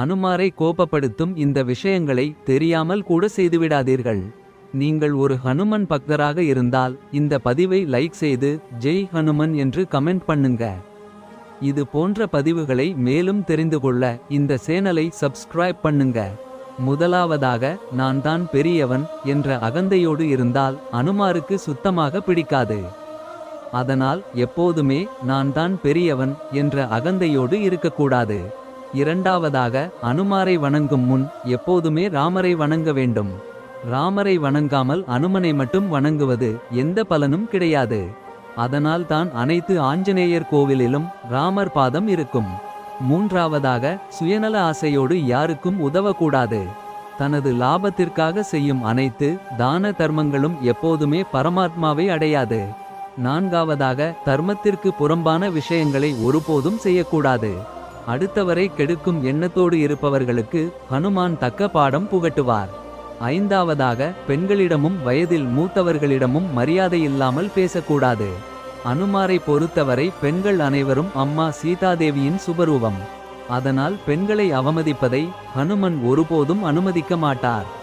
அனுமாரை கோபப்படுத்தும் இந்த விஷயங்களை தெரியாமல் கூட செய்துவிடாதீர்கள். நீங்கள் ஒரு ஹனுமன் பக்தராக இருந்தால் இந்த பதிவை லைக் செய்து ஜெய் ஹனுமன் என்று கமெண்ட் பண்ணுங்க. இது போன்ற பதிவுகளை மேலும் தெரிந்து கொள்ள இந்த சேனலை சப்ஸ்கிரைப் பண்ணுங்க. முதலாவதாக நான் தான் பெரியவன் என்ற அகந்தையோடு இருந்தால் அனுமாருக்கு சுத்தமாக பிடிக்காது. அதனால் எப்போதுமே நான் தான் பெரியவன் என்ற அகந்தையோடு இருக்கக்கூடாது. இரண்டாவதாக அனுமாரை வணங்கும் முன் எப்போதுமே ராமரை வணங்க வேண்டும். ராமரை வணங்காமல் அனுமனை மட்டும் வணங்குவது எந்த பலனும் கிடையாது. அதனால் தான் அனைத்து ஆஞ்சநேயர் கோவிலிலும் ராமர் பாதம் இருக்கும். மூன்றாவதாக சுயநல ஆசையோடு யாருக்கும் உதவக்கூடாது. தனது லாபத்திற்காக செய்யும் அனைத்து தான தர்மங்களும் எப்போதுமே பரமாத்மாவை அடையாது. நான்காவதாக தர்மத்திற்கு புறம்பான விஷயங்களை ஒருபோதும் செய்யக்கூடாது. அடுத்தவரை கெடுக்கும் எண்ணத்தோடு இருப்பவர்களுக்கு ஹனுமான் தக்க பாடம் புகட்டுவார். ஐந்தாவதாக பெண்களிடமும் வயதில் மூத்தவர்களிடமும் மரியாதை இல்லாமல் பேசக்கூடாது. அனுமாரை பொறுத்தவரை பெண்கள் அனைவரும் அம்மா சீதாதேவியின் சுபரூபம். அதனால் பெண்களை அவமதிப்பதை ஹனுமன் ஒருபோதும் அனுமதிக்க மாட்டார்.